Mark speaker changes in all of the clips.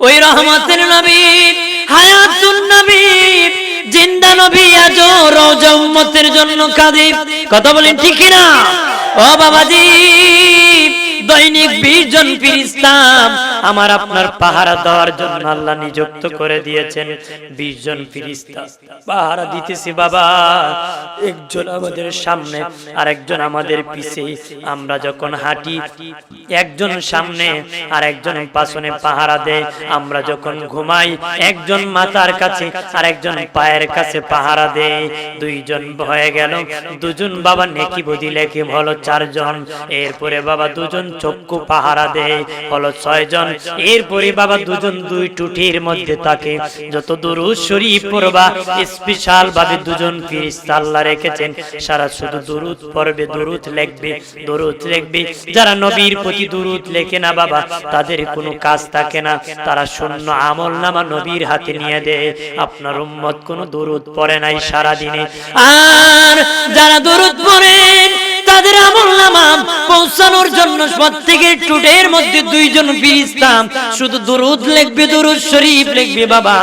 Speaker 1: ওই রহমতের নবী, হায়াতুন নবী, জিন্দা নবী আজ রওজা উম্মতের জন্য কাঁদে। কথা বলেন ঠিক না ও বাবাজি দৈনিক বিশ জন ফিরিস্তাম আমার আপনার পাহারা দেওয়ার জন্য আল্লাহ নিযুক্ত করে দিয়েছেন। বিশ জন ফিরিস্তা। পাহারা দিতেছি বাবা। একজন আমাদের সামনে আর একজন আমাদের পিছে। আমরা যখন হাঁটি, একজন সামনে আর একজন পাশনে পাহারা দেয়। আমরা যখন ঘুমাই, একজন মাথার কাছে আর একজন পায়ের কাছে পাহারা দেয়। দুইজন হয়ে গেল, দুজন বাবা নেকি বুদ্ধি লেখে হলো চারজন। এরপরে বাবা দুজন চক্ষু পাহারা দেয়। হলো ছয়জন। এরপরে বাবা দুজন দুই টুটির মধ্যে থাকে যত দুরুদ শরীফ পড়বা স্পেশাল ভাবে দুজন ফিরিস্তা আল্লাহ রেখেছেন। সারা শুধু দুরুদ পড়বে, দুরুদ লিখবে দুরুদ লিখবে। যারা নবীর প্রতি দুরুদ লেখে না বাবা, তাদের কোনো কাজ থাকে না। তারা শূন্য আমল নামা নবীর হাতে নিয়ে দেয়। আপনার উম্মত কোনো দুরুদ পড়ে নাই সারা দিনে আর যারা দুরুদ পড়েন তাদের আমল নামা পৌঁছানোর জন্য প্রত্যেকের টুডের মধ্যে দুইজন ফিরিস্তাম শুধু দুরুদ লিখবে, দুরুদ শরীফ লিখবে, বাবা।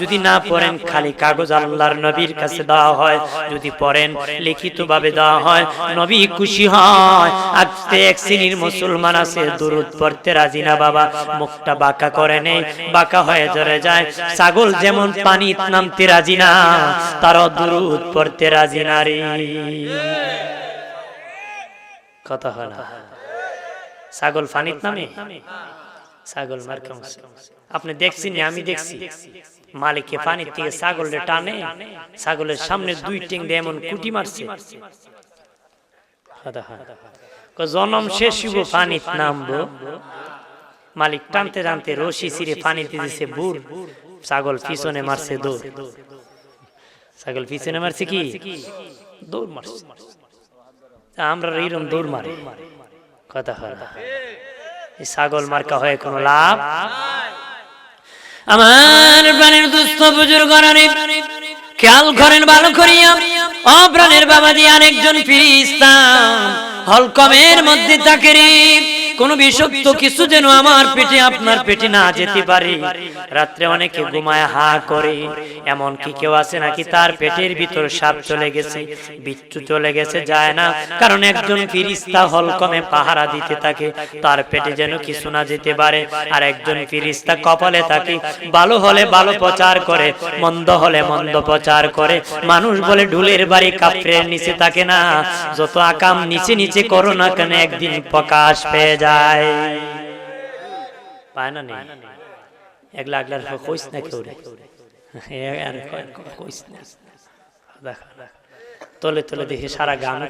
Speaker 1: যদি না পড়েন, খালি কাগজ আল্লাহর নবীর কাছে দেওয়া হয়। যদি পড়েন লিখিত ভাবে দেওয়া হয়, নবী খুশি হয়। আজকে এক শ্রেণির মুসলমান আছে, দুরুদ পড়তে রাজি না, বাবা। মুখটা বাঁকা করে নেই, বাঁকা হয়ে ধরে যায়। ছাগল যেমন পানি নামতে রাজি না, তারও দুরুদ পড়তে রাজি না রে। কথা হয় না। ছাগল ফানিত নামে? ছাগল মার কেমন আপনি দেখছেন আমি দেখছি। মালিককে পানির থেকে ছাগলের টানে, ছাগলের সামনে দুই টিং দিয়ে এমন কুটি মারছে। জনম শেষ হইব পানিত নামবো। মালিক টানতে টানতে রশি ছিঁড়ে পানিতে দিছে, বুড়, ছাগল পিছনে মারছে, দৌড়। ছাগল পিছনে মারছে কি? দৌড় মারছে। আমরা এইরকম দৌড় মারি। কথা হয় ছাগল মার্কা হয় কোনো লাভ আমার প্রাণের দুস্থ বুজুর গণনে খেয়াল করেন ভালো করিয়া অপ্রাণের বাবা দিয়ে আরেকজন ফিরিস্তাম হলকমের মধ্যে তাকে রে কোন বিষাক্ত কিছু যেন আমার পেটে আপনার পেটে না যেতে পারে। রাত্রে অনেকে ঘুমায় হা করে। এমন কি কেউ আছে নাকি তার পেটের ভিতর সাপ চলে গেছে, বিচ্ছু চলে গেছে, যায় না। কারণ একজন ফিরিস্তা হলকমে পাহারা দিতে থাকে, তার পেটে যেন কিছু না যেতে পারে। আর একজন ফিরিস্তা কপালে থাকে, ভালো হলে ভালো প্রচার করে, মন্দ হলে মন্দ প্রচার করে। মানুষ বলে ঢুলের বাড়ি কাপড়ের নিচে থাকে না। যত আকাম নিচে নিচে করো না কেন, একদিন প্রকাশ পেয়ে সারা গান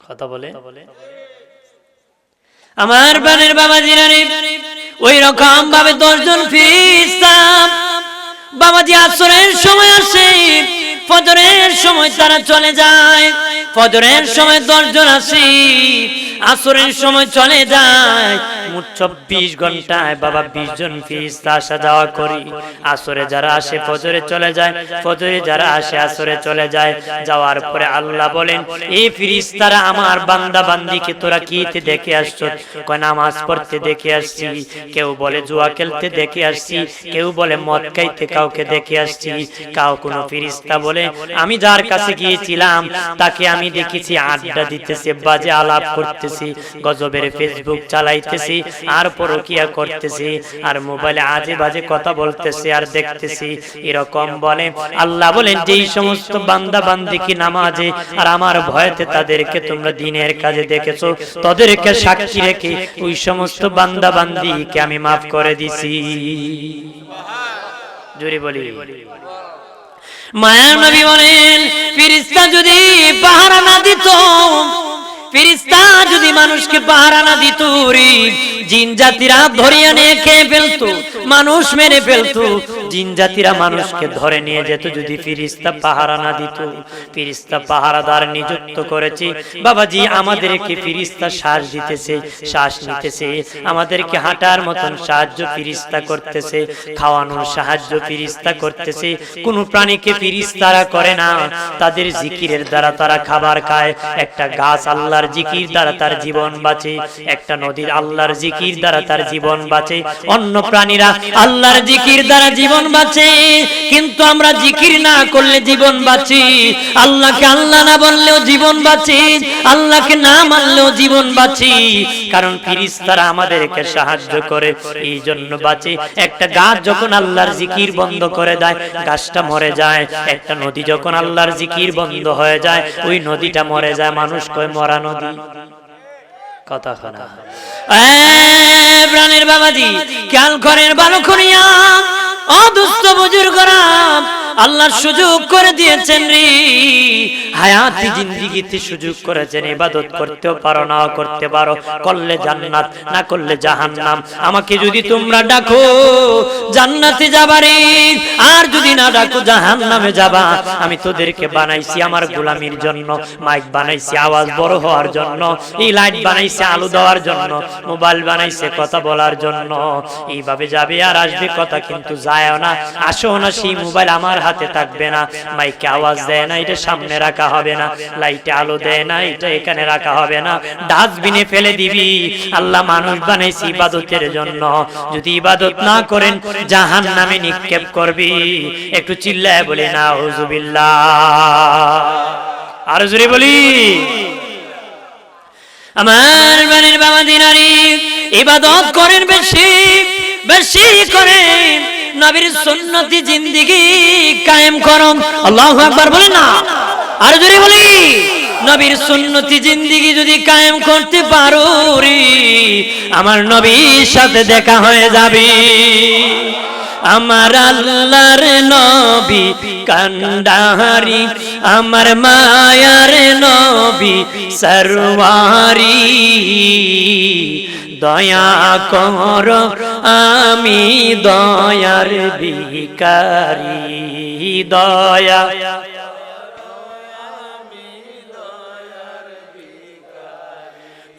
Speaker 1: কথা বলে? আমার বানের বাবা জিরানি ওই রকম ভাবে দশজন ফিরিস্তাম বাবাজি আসরের সময় আসে, ফজরের সময় তারা চলে যায়। ফজরের সময় দশজন আসে আসরের সময় চলে যায়। চব্বিশ ঘন্টায় বাবা বিশ জন ফিরিস্তা আসা যাওয়া করি। আসরে যারা আসে, ফজরে চলে যায়। ফজরে যারা আসে, আসরে চলে যায়। যাওয়ার পরে আল্লাহ বলেন এই ফিরিস্তারা, আমার বান্দা বান্দিকে তোরা কিতে দেখে আসছো? কয়, নামাজ পড়তে দেখে আসছি। কেউ বলে, জুয়া খেলতে দেখে আসছি। কেউ বলে, মদ খাইতে কাউকে দেখে আসছি। কাউ কোন ফিরিস্তা বলে, আমি যার কাছে গিয়েছিলাম, তাকে আমি দেখেছি, আড্ডা দিতেছে, বাজে আলাপ করতেছি, গজবের ফেসবুক চালাইতেছি। আর পরকিয়া করতেছি, আর মোবাইলে আজে বাজে কথা বলতেছি, আর দেখতেছি, এরকম বলে। আল্লাহ বলেন, যেই সমস্ত বান্দা বান্দি কি নামাজে, আর আমার ভয়তে তাদেরকে তোমরা দিনের কাজে দেখেছ, তাদেরকে সাক্ষী রেখে ওই সমস্ত বান্দা বান্দিকে আমি মাফ করে দিছি। জোরে বলি। মায়া নবী বলেন, ফিরিস্তা যদি পাহারা না দিত ফিরিস্তা যদি মানুষকে পাহারা না দিত জিন জাতিরা ধরিয়া নিয়ে খেয়ে ফেলতো, মানুষ মেরে ফেলতো। জিন জাতিরা মানুষকে ধরে নিয়ে যেত যদি ফিরিস্তা পাহারা না দিত। ফিরিস্তা পাহারাদার নিযুক্ত বাবাজি, আমাদেরকে ফিরিস্তা শ্বাস দিতেছে, শ্বাস নিতেছে। আমাদেরকে হাঁটার মতন সাহায্য ফিরিস্তা করতেছে, খাওয়ানোর সাহায্য ফিরিস্তা করতেছে। কোন প্রাণীকে ফিরিস্তারা করে না। তাদের জিকিরের দ্বারা তারা খাবার খায়। একটা গাছ আল্লাহ আল্লাহর জিকির দ্বারা তার জীবন বাঁচে, একটা নদীর আল্লাহর জিকির দ্বারা তার জীবন বাঁচে, অন্য প্রাণীরা আল্লাহর জিকির দ্বারা জীবন বাঁচে, কিন্তু আমরা জিকির না করলে জীবন বাঁচি। আল্লাহকে আল্লাহ না বললেও জীবন বাঁচি, আল্লাহকে না মানলেও জীবন বাঁচি। কারণ ফিরিস্তারা আমাদেরকে সাহায্য করে এই জন্য বাঁচি। একটা গাছ যখন আল্লাহর জিকির বন্ধ করে দেয়, গাছটা মরে যায়। একটা নদী যখন আল্লাহর জিকির বন্ধ হয়ে যায়, ওই নদীটা মরে যায়। মানুষ কয় মরা নদী কথা শোনা প্রাণের বাবাজি, খেয়াল করেন ভালো করিয়া অদুস্থ আল্লাহর সুযোগ করে দিয়েছেন রে। হায়াতি জিন্দিগিতে সুযোগ করেছেন ইবাদত করতেও পারো না করতে পারো করলে জান্নাত না করলে জাহান্নাম। আমাকে যদি তোমরা ডাকো জান্নাতে যাবারে আর যদি না ডাকো জাহান্নামে যাবা। আমি তোদেরকে বানাইছি আমার গোলামির জন্য। মাইক বানাইছি আওয়াজ বড় হওয়ার জন্য। এই লাইট বানাইছে আলো দেওয়ার জন্য। মোবাইল বানাইছে কথা বলার জন্য। এইভাবে যাবে আর আসবে কথা কিন্তু যায় না। আসো না সেই মোবাইল আমার হাতে থাকবে না। মাইকে আওয়াজ দেয় না এটা সামনে রাখা হবে না। লাইটে আলো দেয় না এটা এখানে রাখা হবে না। ডাস্টবিনে ফেলে দিবি। আল্লাহ মানুষ বানাইছি ইবাদতের জন্য। যদি ইবাদত না করেন জাহান নামে নিক্ষেপ করবি। একটু চিল্লায় বলি না হুজুবিল্লাহ আরও জোরে বলি। আমার বানের বাবা দিনারি ইবাদত করেন বেশি বেশি করেন নবীর সুন্নতি জিন্দিগি কায়েম করুন আল্লাহু আকবার বলেন না। আর যদি বলি, নবীর সুন্নতি জিন্দিগি যদি কায়েম করতে পারো রে, আমার নবীর সাথে দেখা হয়ে যাবে। আমার আল্লাহর নবী কান্ডাহারি আমার মায়ার নবী সরওয়ারি। দয়া কর, আমি দয়ার ভিকারি দয়া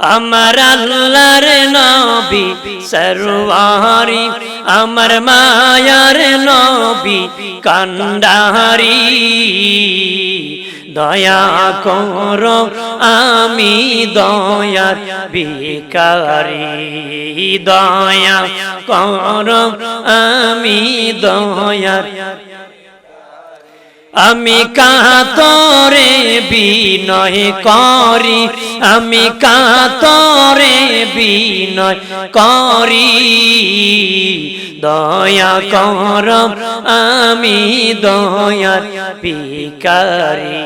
Speaker 1: আমার আল্লাহর নবী সরওয়ারি আমার মায়ার নবী কান্ডারি। দয়া কর, আমি দয়ার ভিকারি দয়া কর, আমি দয়ার আমি কাতরে বিনয় করি, আমি কাতরে বিনয় করি। দয়া কর আমি দয়ার ভিকারি।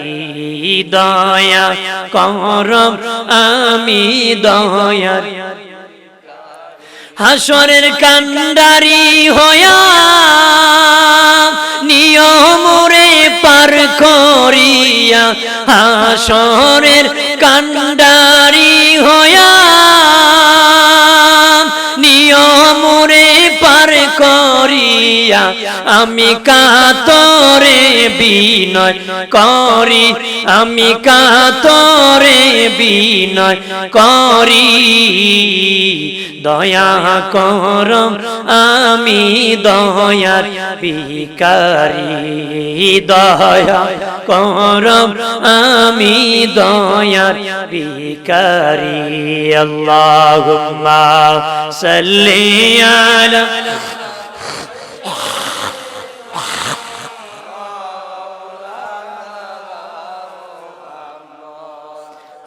Speaker 1: দয়া কর আমি দয়ার হাসরের কান্ডারি হয়া নিয়মরে পার করিয়া হাসরের কান্ডারি হয়া করিয়া, আমি কাতরে বিনয় করি, আমি কাতরে বিনয় করি। দয়া কর আমি দয়ার ভিকারি দয়া কর আমি দয়ার ভিকারি আল্লাহুম্মা সাল্লি আলা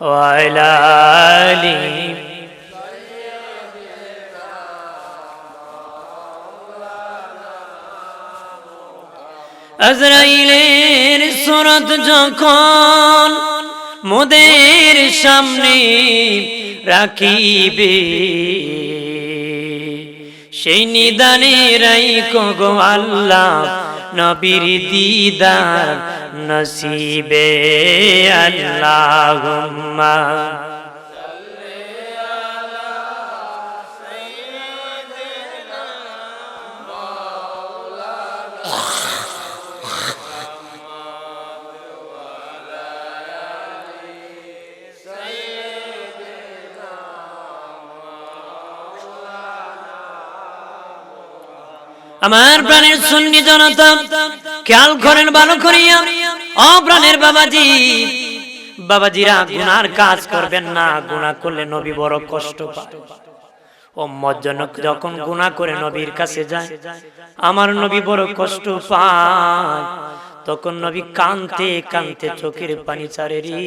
Speaker 1: وعلى آله আজরাইলের সুরত যখন মোদের সামনে রাখিবে সেই নিদানে রাইকো গো আল্লাহ নবীর দিদার নসিবে আল্লাহুম্মা। আমার প্রাণের সুন্নি জনতা খেয়াল করেন ভালো করিয়া। অ প্রাণের বাবাজি। বাবাজিরা গুনার কাজ করবেন না গুণা করলে নবী বড় কষ্ট পায়। মজ্জনক যখন গুণা করে নবীর কাছে যায়, আমার নবী বড় কষ্ট পায়। তখন নবী কানতে কানতে চোখের পানি ছাড়ে রে।